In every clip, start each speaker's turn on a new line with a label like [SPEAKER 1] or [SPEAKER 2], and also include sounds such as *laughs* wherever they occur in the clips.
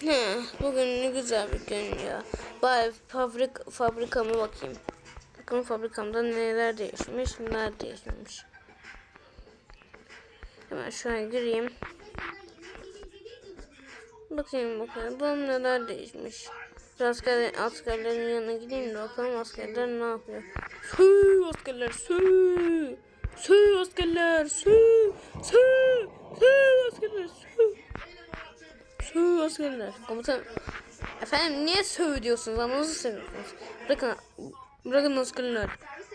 [SPEAKER 1] He, bugün ne güzel bir gün ya. Bari fabrik, fabrikama bakayım. Bakın fabrikamda neler değişmiş, neler değişmemiş. Hemen şuraya gireyim. Bakayım bakalım bakalım neler değişmiş. Asker, askerlerin yanına gideyim de bakalım askerler ne yapıyor. Sü askerler sü. Sü askerler sü. Sü. Sü askerler sü. Sü askerler. Komutan. Efendim niye sö diyorsunuz ama nasıl seviyorsunuz? Bırakın. Bırakın askerler.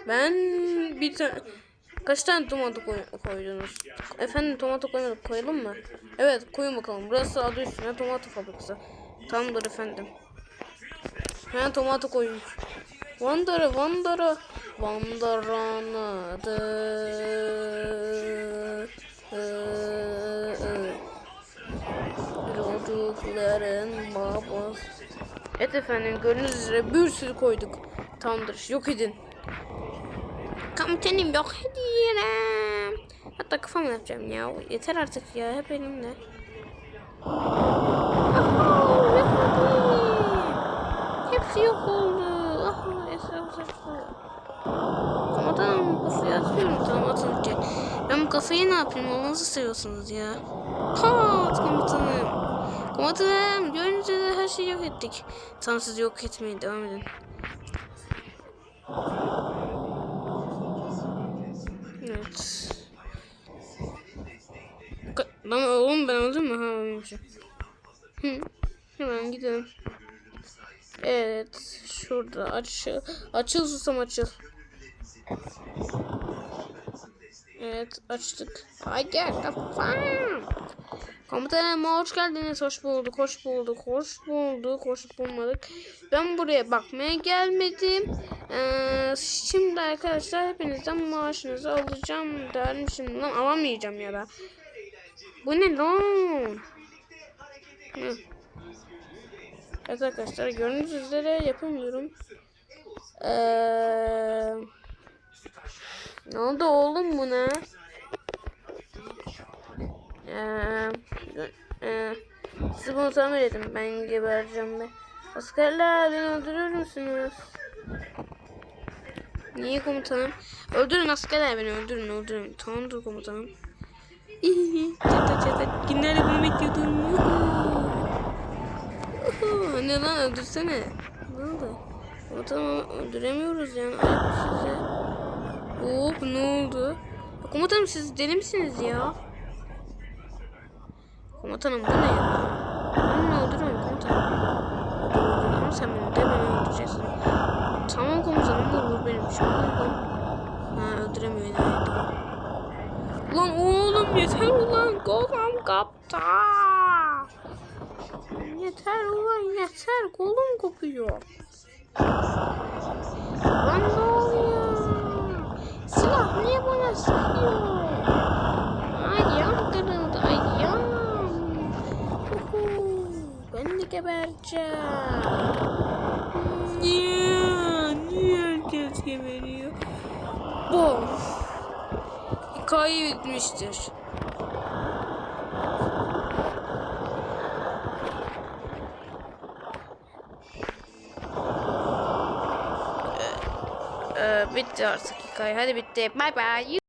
[SPEAKER 1] Ben bir tane Kaç tane tomato koy koydunuz? Efendim tomato koymadık koyalım mı? Evet koyun bakalım. Burası adı üstüne tomato fabrikası. Tamamdır efendim. Hemen tomato koyun. Vandara Vandara Vandara'nın adı Çocukların babası Evet efendim gördüğünüz üzere bir sürü koyduk. Tamamdır yok edin. Komutanım yok ediyorum. Hatta kafamı yapacağım ya. Yeter artık ya hep elimde. Hepsi yok oldu. Esas Komutanım kafayı atıyorum tamam ki. Ben bu kafayı ne yapayım? Nasıl seviyorsunuz ya? Pat komutanım. Komutanım gördüğünüz üzere her şeyi yok ettik. Tamam siz yok etmeye devam edin. Evet. Lan oğlum ben öldüm mü? Ha ölmüşüm. Hı. Hemen gidelim. Evet. Şurada açıl. Açıl susam açıl. Evet açtık. Ay gel kafam. Komutanım hoş geldiniz. Hoş bulduk. Hoş bulduk. Hoş bulduk. Hoş bulmadık. Ben buraya bakmaya gelmedim. Ee, şimdi arkadaşlar hepinizden maaşınızı alacağım dermişim. Lan alamayacağım ya da. Bu ne lan? Hı. Evet arkadaşlar gördüğünüz üzere yapamıyorum. Ee, ne oldu oğlum buna? Ee, e, size bunu tamir edin. Ben gebereceğim be. Askerler beni öldürür müsünüz? Niye komutanım? Öldürün askerler beni öldürün öldürün. Tamamdır komutanım. *laughs* çata çata günlerle bunu bekliyordum. ne lan öldürsene. Ne oldu? Komutanım öldüremiyoruz yani. Ayıp size. Hop ne oldu? Komutanım siz deli misiniz ya? Komutanım bu ne ya? Ne öldürüyorum komutanım? Öldürüyorum sen beni de beni öldüreceksin. Tamam komutanım ne olur benim için. Ha öldüremiyor yine. Lan oğlum yeter ulan kolum kapta. Yeter ulan yeter kolum kopuyor. Gebereceğim. Niye? Niye herkes geberiyor? Bof. Hikaye bitmiştir. Ee, bitti artık hikaye. Hadi bitti. Bye bye.